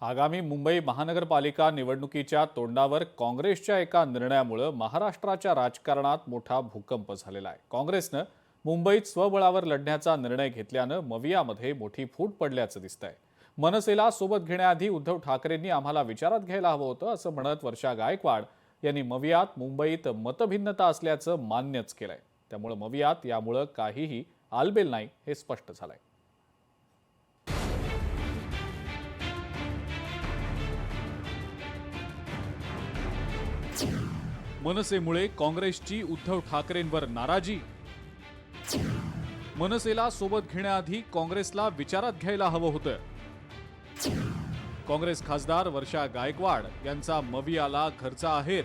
आगामी मुंबई महानगरपालिका निवडणुकीच्या तोंडावर काँग्रेसच्या एका निर्णयामुळं महाराष्ट्राच्या राजकारणात मोठा भूकंप झालेला आहे. काँग्रेसनं मुंबईत स्वबळावर लढण्याचा निर्णय घेतल्यानं मवियामध्ये मोठी फूट पडल्याचं दिसतंय. मनसेला सोबत घेण्याआधी उद्धव ठाकरेंनी आम्हाला विचारात घ्यायला हवं होतं असं म्हणत वर्षा गायकवाड यांनी मवियात मुंबईत मतभिन्नता असल्याचं मान्यच केलंय. त्यामुळं मवियात यामुळं काहीही आलबेल नाही हे स्पष्ट झालंय. मनसेमुळे काँग्रेसची उद्धव ठाकरेंवर नाराजी. मनसेला सोबत घेण्याआधी काँग्रेसला विचारात घ्यायला हवं होतं. काँग्रेस खासदार वर्षा गायकवाड यांचा मवियाला घरचा आहेर.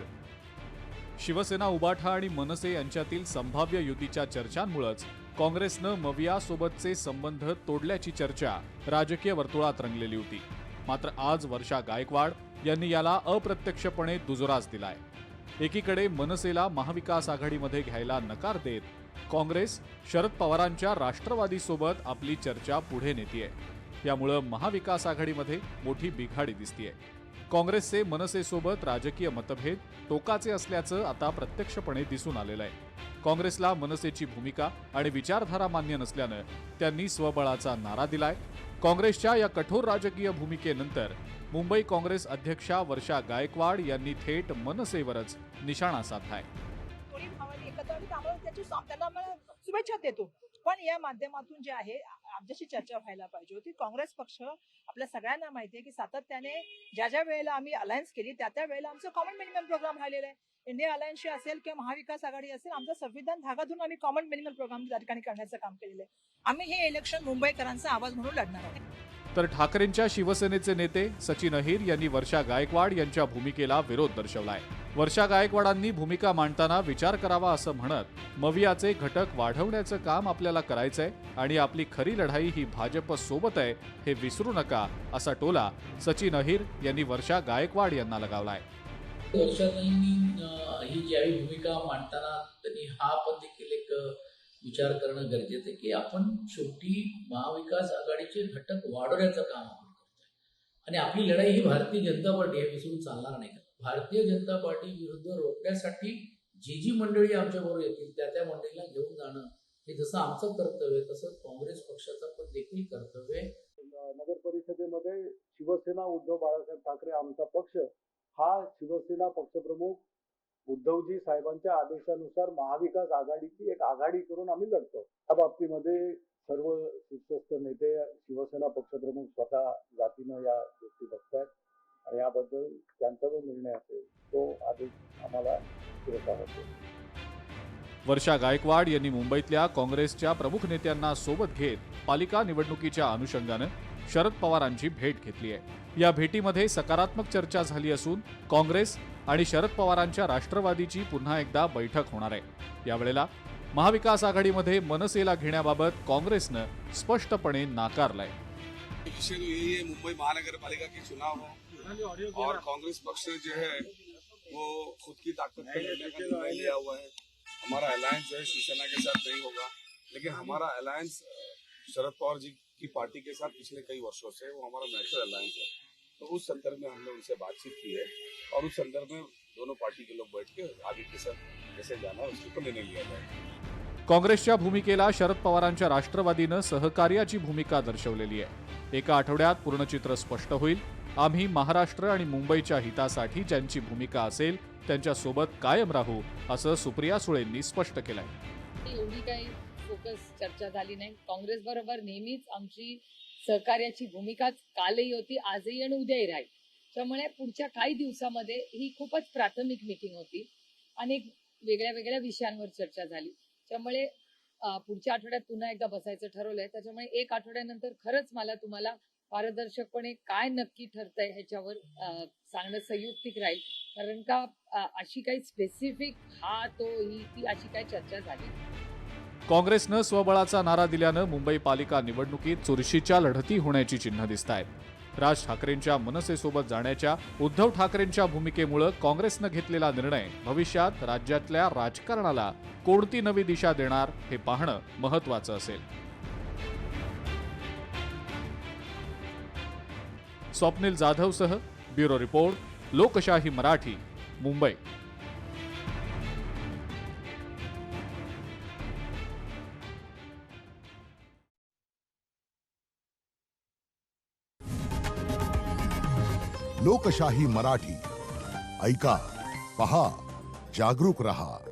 शिवसेना उबाठा आणि मनसे यांच्यातील संभाव्य युतीच्या चर्चांमुळेच काँग्रेसनं मवियासोबतचे संबंध तोडल्याची चर्चा राजकीय वर्तुळात रंगलेली होती. मात्र आज वर्षा गायकवाड यांनी याला अप्रत्यक्षपणे दुजोराच दिलाय. एकीकडे मनसेला महाविकास आघाडीमध्ये घ्यायला नकार देत काँग्रेस शरद पवारांच्या राष्ट्रवादीसोबत आपली चर्चा पुढे नेतीये. यामुळं महाविकास आघाडीमध्ये मोठी बिघाडी दिसतीये. काँग्रेसचे मनसेसोबत राजकीय मतभेद टोकाचे असल्याचं आता प्रत्यक्षपणे दिसून आलेलं आहे काँग्रेसला मनसेची भूमिका आणि विचारधारा मान्य नसल्यानं त्यांनी स्वबळाचा नारा दिलाय. काँग्रेसच्या या कठोर राजकीय भूमिकेनंतर मुंबई काँग्रेस अध्यक्षा वर्षा गायकवाड यांनी थेट मनसेवरच निशाणा साधलाय. शुभेच्छा देतो. पण या माध्यमातून जे आहे आमच्याशी चर्चा व्हायला पाहिजे होती. काँग्रेस पक्ष आपल्या सगळ्यांना माहिती आहे की सातत्याने ज्या ज्या वेळेला आम्ही अलायन्स केली त्या त्या वेळेला आमचं कॉमन मिनिमम प्रोग्राम राहिलेला आहे. इंडिया अलायन्सशी असेल किंवा महाविकास आघाडी असेल आमचं संविधान धागा धरून आम्ही कॉमन मिनिमम प्रोग्राम त्या ठिकाणी करण्याचं काम केलेलं आहे. आम्ही हे इलेक्शन मुंबईकरांचा आवाज म्हणून लढणार आहोत. तर ठाकरेंच्या शिवसेनेचे नेते सचिन अहिर यांनी वर्षा गायकवाड यांच्या भूमिकेला विरोध दर्शवलाय. वर्षा गायकवाडांनी भूमिका मांडताना विचार करावा असं म्हणत मवियाचे घटक वाढवण्याचं काम आपल्याला करायचंय आणि आपली खरी लढाई ही भाजप सोबत आहे हे विसरू नका असा टोला सचिन अहिर यांनी वर्षा गायकवाड यांना लगावलाय. वर्षाताईंनी ही ज्यावेळी भूमिका मांडताना त्यांनी हा पण देखील एक विचार करणं गरजेचं आहे की आपण शेवटी महाविकास आघाडीचे घटक वाढवण्याचं काम आपण करतोय. आणि आपली लढाई ही भारतीय जनता पार्टी आहे विसरून चालणार नाही भारतीय जनता पार्टी विरुद्ध रोखण्यासाठी जी जी मंडळी आमच्याबरोबर येतील त्या त्या मंडळीला घेऊन जाणं हे जसं आमचं कर्तव्य तसंच तसं काँग्रेस पक्षाचं पण देखील कर्तव्य नगर परिषदेमध्ये शिवसेना उद्धव बाळासाहेब ठाकरे आमचा पक्ष हा शिवसेना पक्षप्रमुख उद्धवजी साहेबांच्या आदेशानुसार महाविकास आघाडीची एक आघाडी करून आम्ही लढतो. या बाबतीमध्ये सर्व शीर्षस्थ नेते शिवसेना पक्षप्रमुख स्वतः जातीनं या गोष्टी बघतायत. आणि याबद्दल त्यांचा जो निर्णय असेल तो आदेश आम्हाला शिरसावत होतो वर्षा गायकवाड यांनी मुंबईतल्या काँग्रेसच्या प्रमुख नेत्यांना सोबत घेत पालिका निवडणुकीच्या अनुषंगानं शरद पवारांची भेट घेतली आहे. या भेटीमध्ये सकारात्मक चर्चा झाली असून काँग्रेस आणि शरद पवारांच्या राष्ट्रवादीची पुन्हा एकदा बैठक होणार आहे. यावेळेला महाविकास आघाडीमध्ये मनसेला घेण्याबाबत काँग्रेसनं स्पष्टपणे नाकारलंय. मुंबई महानगर पालिका के चुनाव है और कांग्रेस पक्ष जो है वो खुद की ताकत पे लड़ने का निर्णय लिया हुआ है। हमारा अलायंस जो है शिवसेना के साथ नहीं होगा। लेकिन हमारा अलायंस शरद पवार जी की पार्टी के साथ पिछले कई वर्षों से वो हमारा नेचुरल अलायंस है। तो उस संदर्भ में हमने उनसे बातचीत की है और उस संदर्भ में दोनों पार्टी के लोग बैठ के आगे के साथ कैसे जाना है उसको निर्णय लिया जाए। काँग्रेसच्या भूमिकेला शरद पवारांच्या राष्ट्रवादीनं सहकार्याची भूमिका दर्शवलेली आहे. एका आठवड्यात पूर्ण चित्र स्पष्ट होईल. आम्ही महाराष्ट्र आणि मुंबईच्या हितासाठी ज्यांची भूमिका असेल त्यांच्यासोबत कायम राहू असं सुप्रिया सुळेंनी स्पष्ट केलंय. एवढी काही फोकस चर्चा झाली नाही. काँग्रेस बरोबर नेहमीच आमची सहकार्याची भूमिकाच कालही होती आजही आणि उद्याही राहील. त्यामुळे पुढच्या काही दिवसामध्ये ही खूपच प्राथमिक मीटिंग होती अनेक वेगळ्या वेगळ्या विषयांवर चर्चा झाली. त्यामुळे पुढच्या आठवड्यात पुन्हा एकदा बसायचं ठरवलंय. त्याच्यामुळे एक आठवड्यानंतर खरंच मला तुम्हाला पारदर्शकपणे काय नक्की ठरतंय ह्याच्यावर सांगणं संयुक्तिक राहील. कारण का अशी काही स्पेसिफिक हा तो ही ती अशी काही चर्चा झाली काँग्रेसनं स्वबळाचा नारा दिल्यानं मुंबई पालिका निवडणुकीत चुरशीच्या लढती होण्याची चिन्ह दिसत आहेत राज ठाकरेंच्या मनसेसोबत जाण्याच्या उद्धव ठाकरेंच्या भूमिकेमुळं काँग्रेसनं घेतलेला निर्णय भविष्यात राज्यातल्या राजकारणाला कोणती नवी दिशा देणार हे पाहणं महत्वाचं असेल. स्वप्नील जाधवसह ब्युरो रिपोर्ट लोकशाही मराठी मुंबई. लोकशाही मराठी. ऐका पहा जागरूक रहा.